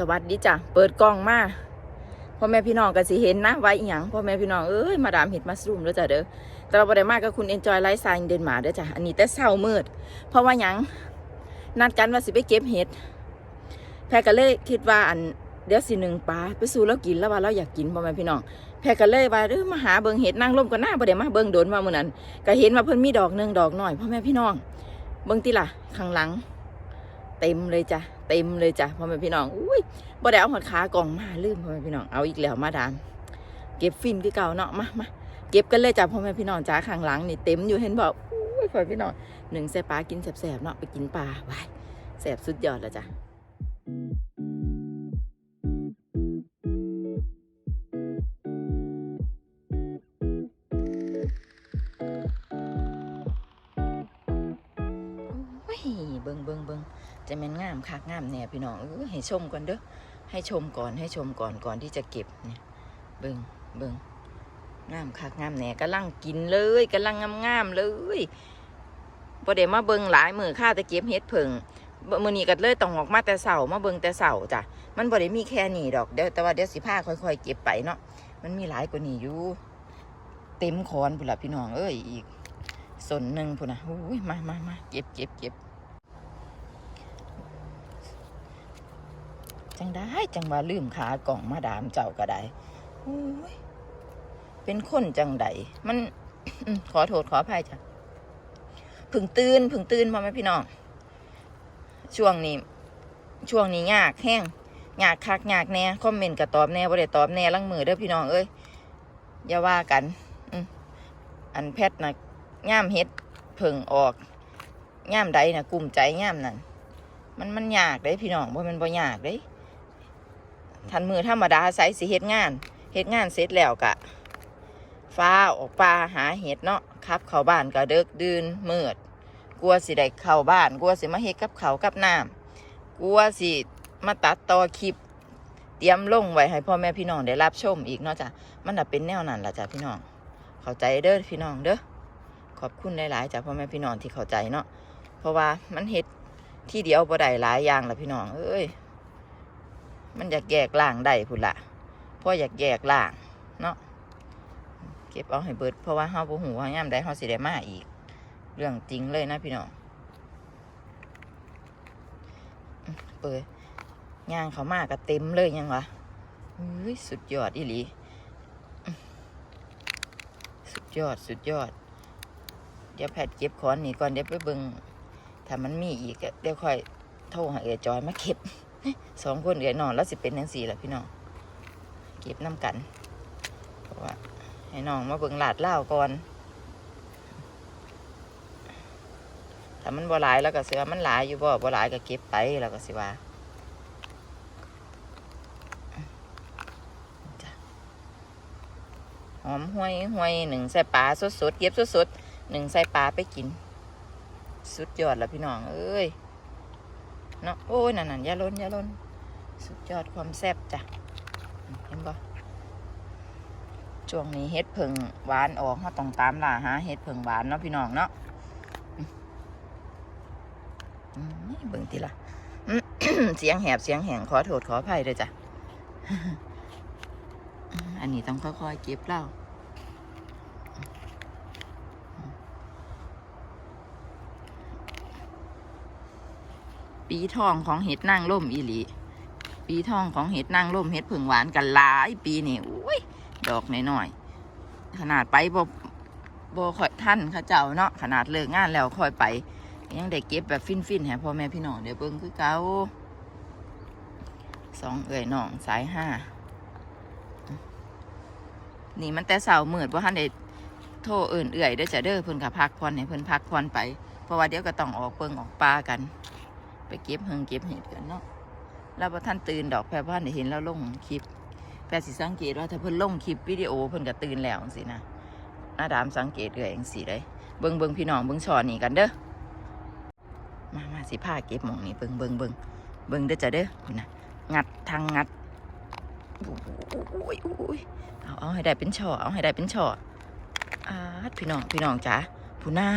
สวัสดีจ้ะเปิดกล้องมาพ่อแม่พี่น้องก็สิเห็นนะไว้อหยังพ่อแม่พี่น้องเอ้ยมาดามเห็ดมาสรูมแล้วจ้ะเด้อแต่ว่าบ่ได้มากก็คุณเอนจอยไลฟ์สไตล์เดนมาร์กเด้อจ้ะอันนี้แต่เช้ามืด เพราะว่าหยังนัดกันว่าสิไปเก็บเห็ดแพรก็เลยคิดว่าอันเดี๋ยวสิหนึ่งปลาไปสู่แล้วกินแล้วว่าเราอยากกินพ่อแม่พี่น้องแพรก็เลยว่าเออมาหาเบิงเห็ดนั่งร่มก็น่าบ่ได้มาเบิงโดนมาเมื้อนั้นก็เห็นว่าเพิ่นมีดอกหนึ่งดอกหน่อยพ่อแม่พี่น้องเบิงติล่ะข้างหลัง เต็มเลยจ้ะ เต็มเลยจ้ะพ่อแม่พี่น้องอุ้ยบ่ได้เอาหอดขากล่องมาลืมพ่อแม่พี่น้องเอาอีกแล้วมาดามเก็บฟินคือเก่าเนาะมามาเก็บกันเลยจ้ะพ่อแม่พี่น้องจ้าข้างหลังนี่เต็มอยู่เห็นบอกอุ้ยพ่อแม่พี่น้องหนึ่งแซ่ปลากินแสบๆเนาะไปกินปลาไว้แสบสุดยอดแล้วจ้ะ แม่นงามคักงามแน่พี่น้องเอ้ยให้ชมก่อนเด้อให้ชมก่อนให้ชมก่อนก่อนที่จะเก็บเนี่ยเบิงเบิงงามคักงามแหน่กำลังกินเลยกำลังงามงามๆเลยพอเดี๋ยวมาเบิงหลายมือข้าจะเก็บเฮ็ดเพิงมือนี้ก็เลยต้องออกมาแต่เสามาเบิงแต่เสาจ้ะมันบ่ได้มีแค่นี้ดอกเดี๋ยวแต่ว่าเดี๋ยวสิพาค่อยๆเก็บไปเนาะมันมีหลายกว่านี้อยู่เต็มคอนพุ่นละพี่น้องเอ้ยอีกส่วนหนึ่งพุ่นนะอุ้ยมามามาเก็บเก็บเก็บ จังได้จังว่าลืมขากล่องมาดามเจ้าก็ได้เป็นคนจังใดมันขอโทษขออภัยจ้ะผึ่งตื่นผึ่งตื่นพ่อแม่พี่น้อง ช่วงนี้ ช่วงนี้ยากแห้งยากคักยากแน่คอมเมนต์กับตอบแน่บ่ได้ตอบแน่ลังมือเด้อพี่น้องเอ้ยอย่าว่ากันอันแพทย์นะย่ามเฮ็ดเพิ่งออกย่ามใดนะกลุ่มใจย่ามนั่นมันมันยากเด้พี่น้องบ่แมันบ่ยากเด้ ทันมือธรรมดาใส่สิเฮ็ดงานเฮ็ดงานเสร็จแล้วกะฟ้าออกป่าหาเห็ดเนาะขับ เข้าบ้านก็เดึกดื่นมืดกลัวสิได้เข้าบ้านกลัวสิมาเฮ็ดกับเขากับน้ำกลัวสิมาตัดต่อคลิป เตรียมลงไว้ให้พ่อแม่พี่น้องได้รับชมอีกเนาะจ้ะมันน่ะเป็นแนวนั้นล่ะจ้ะพี่น้อง เข้าใจเด้อพี่น้องเด้อขอบคุณหลายๆจ้ะพ่อแม่พี่น้องที่เข้าใจเนาะเพราะว่ามันเฮ็ดที่เดียวบ่ได้หลายอย่างล่ะพี่น้องเอ้ย มันอยากแยกล่างได้พุ่นละเพราะอยากแยกล่างเนาะเก็บเอาให้เบิดเพราะว่าเฮาบ่ฮู้ว่าย่ำใดเฮาสิได้มาอีก เรื่องจริงเลยนะพี่น้องอื้อเปิดย่างเขามาก็เต็มเลยยังวะอุ้ยสุดยอดอีหลี สุดยอดสุดยอด เดี๋ยวแพทย์เก็บขอนนี่ก่อนเดี๋ยวไปเบิ่งถ้ามันมีอีกเดี๋ยวค่อยโทรหาเอจอยมาเก็บ สองคนเอ๋ยวนอนแล้วสิเป็นยังสี่แหละพี่น้องเก็บน้ำกันเพราะว่าให้น้องมาเบิ่งหลาดเล่าก่อนถ้ามันบ่หลายแล้วก็เสือมันหลายอยู่บ่บ่หลายก็เก็บไปแล้วก็สิว่าหอมห้วยห้วยหนึ่งใส่ปลาสดๆเก็บสดๆหนึ่งใส่ปลาไปกิน สุดยอดแล้วพี่น้อง เอ้ย เนาะโอ้ยนั่นนั่นอย่าล้นอย่าล้น สุดยอดความแซ่บจ้ะเห็นบ่ช่วงนี้เฮ็ดเผึ่งหวานออกเราต้องตามล่าหาเฮ็ดเผึ่งหวานเนาะพี่น้องเนาะนี่เบิ่งทีละเสียงแหบเสียงแหงขอโทษขออภัยเลยจ้ะ อันนี้ต้องค่อยๆเก็บเล่า ปีทองของเห็ดนางร่มอีหลี ปีทองของเห็ดนางร่มเห็ดผึ่งหวานกันหลายปีนี่อุ้ยดอกน้อยๆขนาดไปบ่บ่คอยท่านเขาเจ้าเนาะขนาดเลิกงานแล้วค่อยไป ยังได้เก็บแบบฟินๆให้พ่อแม่พี่น้องเดี๋ยวเบิ่งคือเก่าสองเอ่ยน้องสายห้านี่มันแต่เสาร์มืดเพราะท่านได้โทรเอื่นเอื่อยเด้อจะเด้อเพิ่นกับพักผ่อนให้เพิ่นพักผ่อนไป เพราะว่าเดี๋ยวก็ต้องออกเปิงออกปลากัน ไปเก็บเฮงเก็บเห็ดกันเนาะแล้วพอท่านตื่นดอกแพรพ่านเห็นแล้วลงคลิปแพรสิสังเกตว่าถ้าเพิ่นลงคลิปวิดีโอเพิ่นก็ตื่นแล้วสินะน้าดามสังเกตเลยเองสิได้เบิงเบิงพี่น้องเบิงชอนี่กันเด้อมามาสิผ้าเก็บหมองนี่เบิงเบิงเบิงเบิงเด้อจ้ะเด้อนะงัดทางงัดโอ้ยโอ้ยเอาเอาให้ได้เป็นช่อเอาให้ได้เป็นช่ออาพี่น้องพี่น้องจ๋าผู้นา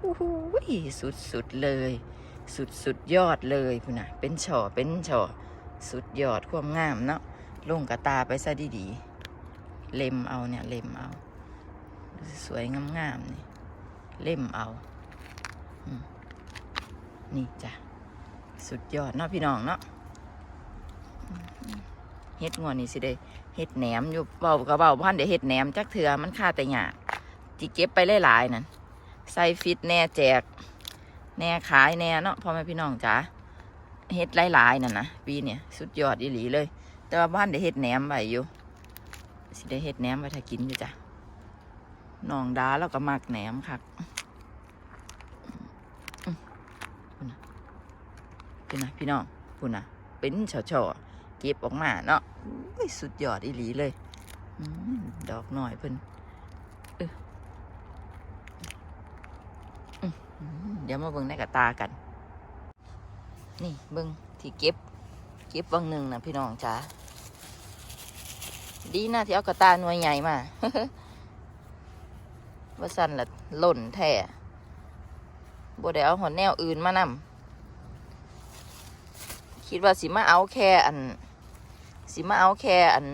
โอ้โหสุดสุดเลย สุดสุดยอดเลยพุ่นนะเป็นช่อเป็นช่อสุดยอดความงามเนาะลงกระตาไปซะดีๆ เล็มเอาเนี่ย เล็มเอา สวยงามๆนี่ เล่มเอาอนี่จ้ะ สุดยอดเนาะพี่น้องเนาะเฮ็ดงวนนี่สิได้เฮ็ดแหนมอยู่เบากระเบาพันเดี๋ยวเฮ็ดแหนมจักเถือมันค่าแต่หยาจิเก็บไปหลายๆนั่นใส่ฟิตแน่แจก แน่ขายแน่เนาะพ่อแม่พี่น้องจ๋าเฮ็ดหลายๆนั่นนะปีเนี่ยสุดยอดอีหลีเลย แต่ว่าบ้านเดี๋ยวเฮ็ดแหนมไว้อยู่สิได้เฮ็ดแหนมไว้ถ้ากินอยู่จ้ะน้องดาแล้วก็มักแหนมคักอืมพูดนะพี่น้องพูนะเป็นช่อๆเก็บออกมาเนาะสุดยอดอีหลีเลยอดอกหน่อยเพิ่นเอออืมอืม เดี๋ยวมาเบิ่งในกระตากัน นี่เบิ่งที่เก็บ เก็บวังหนึ่งนะพี่น้องจ๋าดีนะที่เอากระตาหน่วยใหญ่มาว่าสั่นละหล่นแท้บ่ได้เอาหอนแนวอื่นมานำคิดว่าสิมาเอาแค่อัน สิมาเอาแค่อัน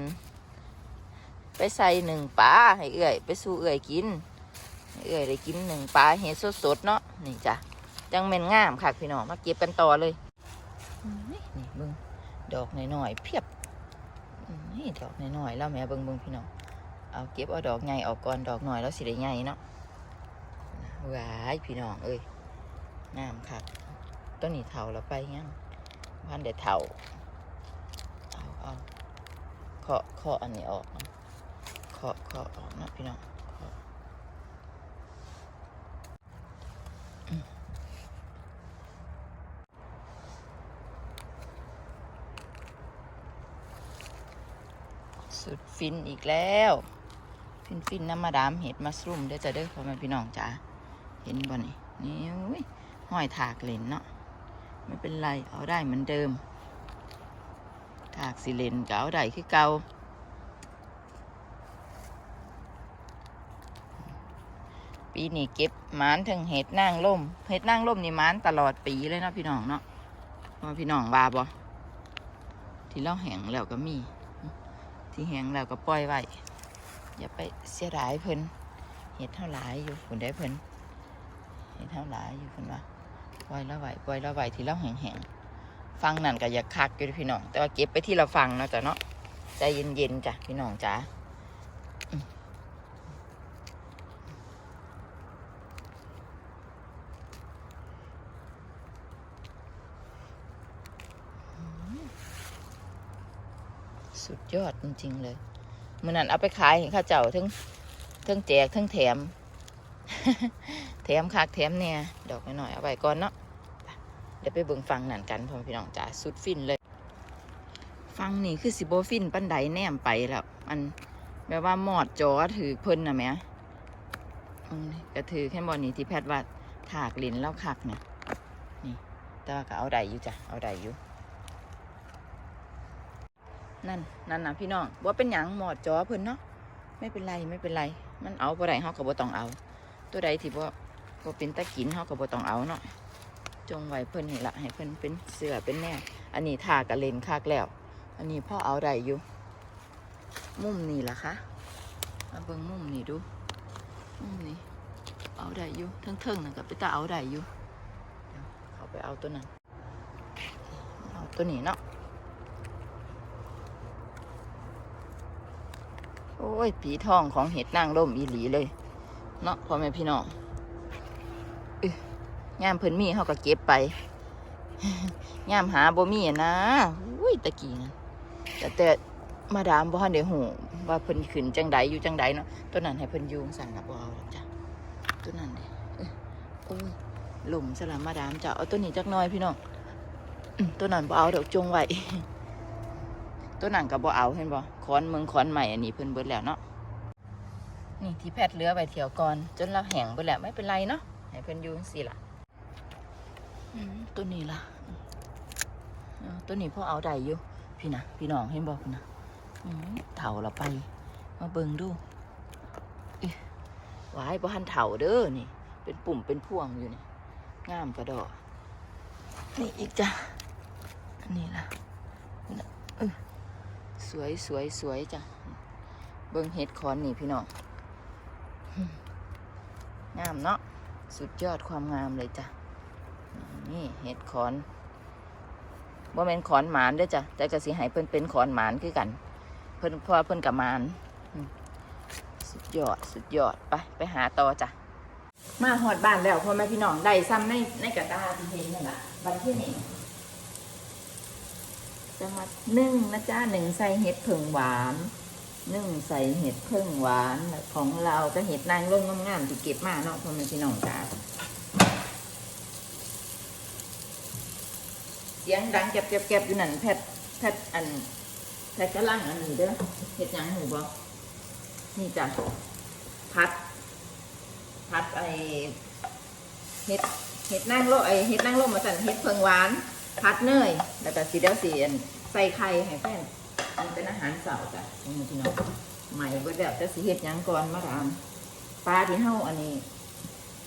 ไปใส่หนึ่งปลาให้เอื่อย ไปสู่เอื่อยกิน เอื่อยได้กินหนึ่งปลาเห็ดสดๆเนาะนี่จ้ะจังเม็นงามค่ะพี่น้องมาเก็บกันต่อเลยนี่นี่เบิ่งดอกหน่อยๆเพียบนี่ดอกหน่อยๆแล้วแม่เบิ่งเบิ่งพี่น้องเอาเก็บเอาดอกใหญ่ออกก่อนดอกหน่อยแล้วสิได้ใหญ่เนาะว้ายพี่น้องเอ้ยงามคักต้นนี้เถาแล้วไปยังพันเด็ดเถาเอาเอาเคาะเคาะอันนี้ออกเคาะเคาะออกนะพี่น้องเคาะอืม สุดฟินอีกแล้ว ฟินฟินน้ำมาดามเห็ดมัสรูมเด้อจะเด้อพ่อแม่พี่น้องจ๋าเห็นบ่นี่นี่อุ้ยห้อยถากเลนเนาะไม่เป็นไรเอาได้เหมือนเดิม ถากสิเลนก็เอาได้คือเก่าปีนี้เก็บหมานถึงเห็ดนางล่มเห็ดนางล่มนี่หมานตลอดปีเลยเนาะพี่น้องเนาะพ่อพี่น้องบาบ่ที่เราแห้งแล้วก็มี ที่แห้งแล้วก็ปล่อยไว้อย่าไปเสียดายเพิ่นเห็ดเท่าหลายอยู่คนได้เพิ่นเห็ดเท่าหลายอยู่เพิ่นว่าปล่อยละไหวปล่อยละไหวที่เราแห้งๆฟังนั่นก็อย่าคักอยู่พี่น้องแต่ว่าเก็บไปที่เราฟังเนาะจ้ะเนาะใจเย็นๆจ้ะพี่น้องจ้า สุดยอดจริงๆเลยมื่อนั้นเอาไปขายเห็นข้าเจ้าทั้งทั้งแจกทั้งแถม แถมคักแถมเนี่ยดอกน้อยๆเอาไว้ก่อนเนาะเดี๋ยวไปเบิ่งฟังนั่นกันพ่อพี่น้องจ๋าสุดฟินเลย ฟังนี่คือสิโบฟินปันไดแนมไปแล้วมันแบบว่าหมอดจอถือเพิ่นนะแม่ก็ถือแค่บอนี่ที่แพทย์ว่าถากลิ้นแล้วคักเนี่ยนี่ แต่ว่าก็เอาได้อยู่จ้ะเอาได้อยู่ นั่นนั่นนะพี่น้องว่าเป็นหยังหมอดจอเพิ่นเนาะไม่เป็นไรไม่เป็นไร มันเอาบ่ได้เฮาก็บ่ต้องเอา ตัวใดที่บ่บ่เป็นตะกินเฮาก็บ่ต้องเอาเนาะจงไว้เพิ่นนี่ละให้เพิ่นเป็นเสือเป็นแน่อันนี้ทากระเลนคากแล้ว อันนี้พ่อเอาได้อยู่ มุมนี่ล่ะคะมาเบิ่งมุมนี่ดูมุมนี้เอาได้อยู่เทิงๆนั่นก็ไปตาเอาได้อยู่เขาไปเอาตัวนั้นเอาตัวนี้เนาะ โอ้ยผีทองของเห็ดนางร่มอีหลีเลย เนาะพ่อแม่พี่น้องอย่ามเพิ่นมีเขาก็เก็บไปย่ามหาบ่มีนะอุ้ยตะกี้นะแต่แต่มาดามบ่ทันได้หูว่าเพิ่นขึ้นจังใดอยู่จังใดเนาะตัวนั้นให้เพิ่นยูงสั่นนะบ่เอาจ้ะตัวนั้นเด้เอ้ยโอ้ยหล่มสลามมาดามจะเอาตัวนี้จักน่อยพี่น้องอื้อตัวนั้นบ่เอาดอกจงไว้ ตัวหนั้นก็บ่เอาเห็นบ่คอนเมืองคอนใหม่อันนี้เพิ่นเบิดแล้วเนาะนี่ที่แพทย์เลือไปเที่ยวก่อน จนเราแห้งเบิดแล้วไม่เป็นไรเนาะให้เพิ่นอยู่จังซี่ล่ะตัวนี้ล่ะตัวนี้พ่อเอาได้อยู่พี่นะพี่น้องเห็นบ่พี่นะเฒ่าละไป มาเบิ่งดูวายบ่ทันเฒ่าเด้อนี่ เป็นปุ่มเป็นพวงอยู่นี่งามกระดอกนี่อีกจ้ะอันนี้ล่ะ สวยสวยสวยจ้ะ เบิ่งเห็ดคอนนี่พี่น้องงามเนาะสุดยอดความงามเลยจ้ะ นี่เห็ดคอนบ่แม่นขอนหมานด้อจ้ะ แต่ก็สิให้เพิ่นเป็นขอนหมานคือกัน เพิ่นเพราะว่าเพิ่นกับมานสุดยอดสุดยอดไปไปหาต่อจ้ะ มาหอดบ้านแล้วพ่อแม่พี่น้องได้ซ้ำในในกระดาษที่เห็นนั่นแหละบันที่นี่ จะมานึ่งนะจ้าหนึ่งใส่เห็ดผึ่งหวานนึ่งใส่เห็ดผึ่งหวานของเราจะเห็ดนางร่มงามๆที่เก็บมาเนาะพ่อแม่พี่น้องจ้าเสียงดังเก็บๆอยู่นั่นแพทแพทอันแพทกระลังอันนี้เด้อเห็ดยังหนูบ่นี่จ้ะพัดผัดไอเห็ดเห็ดนั่งโลไอเห็ดนั่งโลมาสั่นเห็ดเพิงหวาน ผัดเนยแล้วก็สีเดียวสีอันใส่ไข่ให้แฟนมันเป็นอาหารเสาร์จ้ะนี่พี่น้องใหม่เบิดแล้วจะสีเห็ดยังก่อนมาดามปลาที่เฮาอันนี้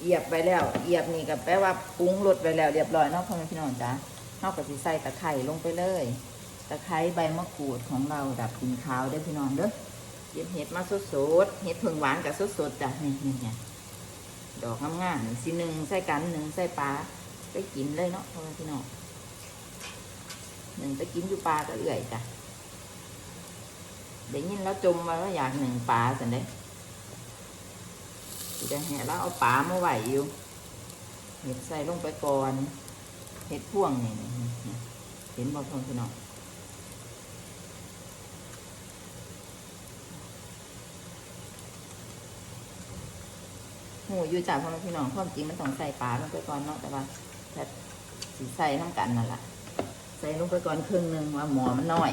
เหยียบไปแล้วเหยียบนี่ก็แปลว่าปรุงรสไปแล้วเรียบร้อยเนาะพ่อแม่พี่น้องจ้ะเฮาก็สิใส่ตะไคร่ลงไปเลยตะไคร้ใบมะกรูดของเราดับกลิ่นคาวเด้พี่น้องเด้อเก็บเห็ดมาสดๆเห็ดเพิงหวานกับสดๆจ้ะนี่นี่เนี่ยดอกงามๆสิหนึ่งใส่กันหนึ่งใส่ปลาไปกินเลยเนาะพ่อแม่พี่น้อง นึ่งไปกินอยู่ปลาก็เอื่อยจ้ะเดี๋ยวยินแล้วจมมาว่าอยากหนึ่งปลาสันเด้จะแห่แล้วเอาปลามาไหวอยู่เห็ดใส่ลงไปก่อนเห็ดพ่วงนี่นี่นี่เห็นบอแม่พี่น้องหูอยู่จากพ่อพี่น้องความจริงมันต้องใส่ปลาลงไปก่อนเนาะแต่ว่าแต่สีใส่น้ำกันนั่นแหละ ส่ลงไปก่อนครึ่งหนึ่งว่าหมอมันน้อย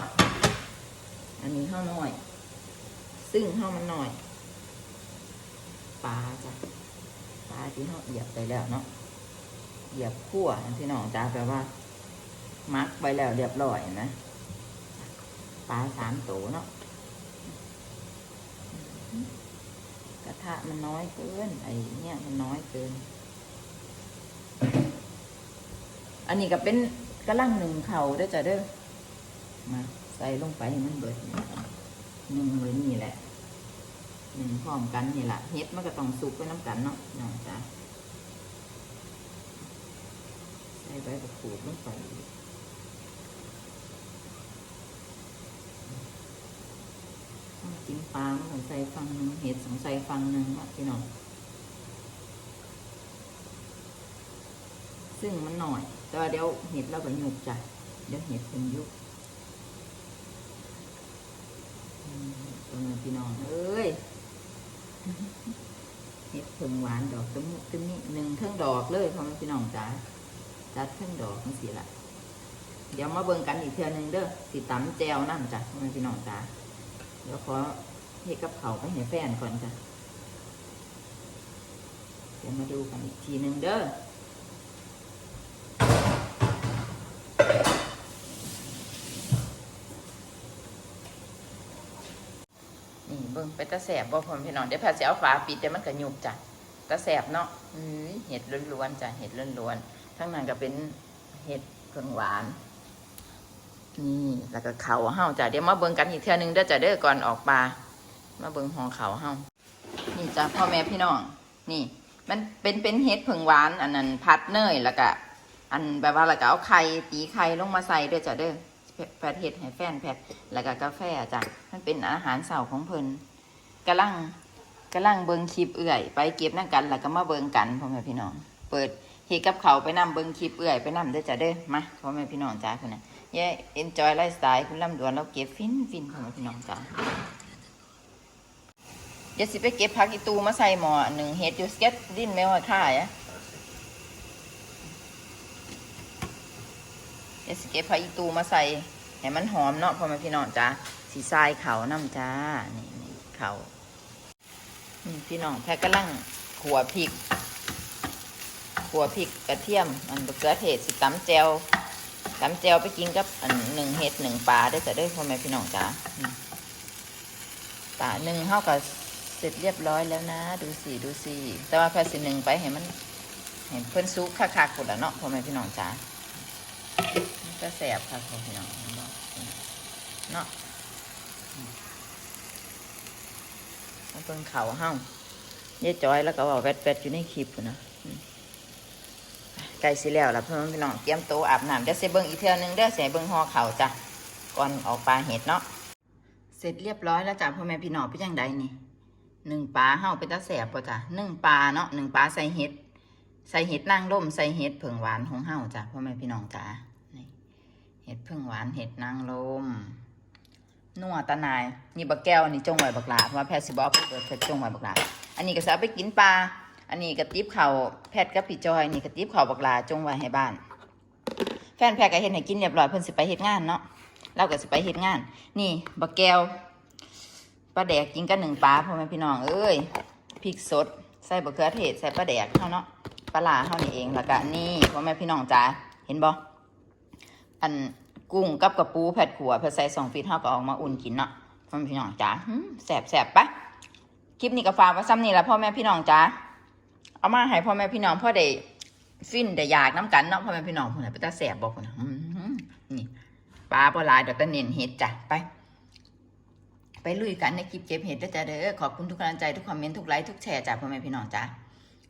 อันนี้ข้าวน้อย ซึ่งข้าวมันน้อยปลาจ้ะปลาที่เขาเหยียบไปแล้วเนาะเหยียบขั้วนะพี่น้องจ้าแปลว่า มักไปแล้วเรียบร้อยนะปลาสามตัวเนาะกระทะมันน้อยเกินไอ้เนี่ยมันน้อยเกิน อันนี้ก็เป็น กระลังหนึ่งเข่าเด้จ้ะเด้อมาใส่ลงไปให้มันเบิดหนึ่งไว้นี่แหละหนึ่งพร้อมกันนี่แหละเฮ็ดมันก็ต้องสุกไปน้ำกันเนาะน้องจ้ะใส่ใบกระขูดลงไปอีกต้องกินปลางใส่ฟังหนึ่งเห็ดสงใส่ฟังหนึ่งเนาะพี่น้องซึ่งมันหน่อย แต่ว่าเดี๋ยวเห็ดเราก็ยุบจ้ะเดี๋ยวเห็ดเป็นยุบตัวนี้พี่น้องเอ้ยเห็ดเพิ่งหวานดอกตะมุตะมิหนึ่งเครื่องดอกเลยพ่อแม่พี่น้องจ้าจัดเครื่องดอกนี่สิละเดี๋ยวมาเบิ่งกันอีกเทื่อหนึงเด้อสิตำแจวนั่นจ้ะพ่อแม่พี่น้องจ้าเดี๋ยวขอเฮ็ดกับเขาไปให้แฟนก่อนจ้ะเดี๋ยวมาดูกันอีกทีหนึ่งเด้อ นี่เบิ่งไปตะแสบบ่พอพี่น้องเดี๋ยวแพทย์สิเอาฝาปิดเดี๋ยวมันก็ยุบจ้ะตะแสบเนาะอือเห็ดล้วนๆจ้ะเห็ดล้วนๆทั้งนั้นก็เป็นเห็ดเพิ่งหวานนี่แล้วก็เขาเฮาจ้ะเดี๋ยวมาเบิ่งกันอีกเทื่อนึงเด้อจ้ะเด้อก่อนออกปลามาเบิ่งหองเขาเฮานี่จ้ะพ่อแม่พี่น้อง นี่ มันเป็นเป็นเห็ดเพิ่งหวาน อันนั้นพัดเนยแล้วก็อันแบบว่าแล้วก็เอาไข่ตีไข่ลงมาใส่เด้อจ้ะเด้อ แพทเห็ดให้แฟนแพทแล้วก็กาแฟจ้ะมันเป็นอาหารเสาร์ของเพิ่นกำลังกำลังเบิงคลิปเอื่อย ไปเก็บนั่งกันแล้วก็มาเบิงกันพ่อแม่พี่น้อง เปิดเฮกับเขาไปนำเบิงคลิปเอื่อยไปนำเด้อจ้ะเด้อมาพ่อแม่พี่น้องจ้าคุณน่ะเย่เอ็นจอยไลฟ์สไตล์คุณลำดวนเราเก็บฟินฟินพ่อแม่พี่น้องจ้าเดี๋ยวสิไปเก็บผักอีตูมาใส่หม้อหนึ่งเฮ็ดอยู่สเก็ตดิ้นแมวค่ายอะ ดี๋ยวสิเก็บผักอีตูมาใส่ให้มันหอมเนาะพ่อแม่พี่น้องจ้าสีทรายเขาน้ำจ้านี่นี่เขานี่พี่น้องแพ้กำลังขัวพริกขัวพริกกระเทียมอันบะเขือเทศสิตำแจวตำแจวไปกินกับอันหนึ่งเห็ดหนึ่งปลาได้จะได้พ่อแม่พี่น้องจ้าปลาหนึ่งเท่ากับเสร็จเรียบร้อยแล้วนะ ดูสิดูสิแต่ว่าแค่สิหนึ่งไปเห็นมัน เห็นเพื่อนซุกคักๆกุดละเนาะพ่อแม่พี่น้องจ้า มันก็แสบค่ะพ่อพี่น้องเนาะมาเบิ่งเขาเฮ้าเย่จอยแล้วก็บอกแวดๆอยู่ในคลิปนะอืมใกล้สิแล้วล่ะเพื่อนพี่น้องเตรียมโตอาบน้ำเดี๋ยวเสเบิ่งอีกเทื่อนึงเดี๋ยวเสเบิ่งห่อเขาจ้ะก่อนออกปลาเห็ดเนาะเสร็จเรียบร้อยแล้วจ้ะพ่อแม่พี่น้องเป็นจังใดนี่หนึ่งปลาเฮ้าเป็นตาแสบป่ะจ้ะหนึ่งปลาเนาะหนึ่งปลาใส่เห็ดใส่เห็ดนางร่มใส่เห็ดเผงหวานของเฮาจ้ะพ่อแม่พี่น้องจ้ะ เห็ดเผิงหวานเห็ดนางรมนัวตะนาย นี่บักแก้วนี่จงไว้บักหลาเพราะว่าแพทย์สิบอเปิดแพทย์จงไว้บักหลาอันนี้ก็จะเอาไปกินปลาอันนี้กระติบเขาแพทย์กับพี่จอยนี่กระติบเขาบักหลาจงไว้ให้บ้าน แฟนแพทย์ก็เห็นให้กินเรียบร้อยเพิ่นสิไปเฮ็ดงานเนาะเราก็สิไปเฮ็ดงาน นี่บักแก้วปลาแดกกินกันหนึ่งปลาพ่อแม่พี่น้องเอ้ยพริกสดใส่บะเขือเทศใส่ปลาแดกเท่าเนาะปลาร้าเท่านี้เองแล้วก็นี่พ่อแม่พี่น้องจ๋าเห็นบ่ อันกุ้งกับกระปูแผดขัวเพื่อใส่สองฟีตเท่าก็ออกมาอุ่นกินเนาะพ่อแม่พี่น้องจ๋าแสบแสบปะคลิปนี้ก็ฝากไว้ซ้ำนี่ละพ่อแม่พี่น้องจ๋าเอามาให้พ่อแม่พี่น้องพ่อได้ฟินได้อยากน้ำกันเนาะพ่อแม่พี่น้องคนไหนไปตาแสบบอกคนะนี่ปลาปลาลายเดี๋ยวตะเน้นเห็ดจ้ะไป ไปลุยกันในคลิปเก็บเห็ดเด้อจ้าเด้อขอบคุณทุกกำลังใจทุกคอมเมนต์ทุกไลค์ทุกแชร์จากพ่อแม่พี่น้องจ้า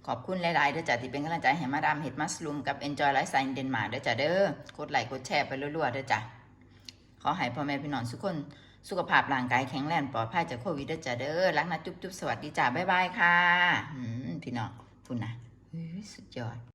ขอบคุณหลายๆเด้อจ้ะที่เป็นกำลังใจให้มาดามเห็ดมัสลูมกับ Enjoy Lifestyle in Denmark เด้อจ้ะเด้อกดไลค์กดแชร์ไปรัวๆเด้อจ้ะขอให้พ่อแม่พี่น้องทุกคนสุขภาพร่างกายแข็งแรงปลอดภัยจากโควิดเด้อจ้ะเด้อรักนะจุ๊บๆสวัสดีจ้ะบ๊ายบายค่ะพี่น้องคุณนะสุดยอด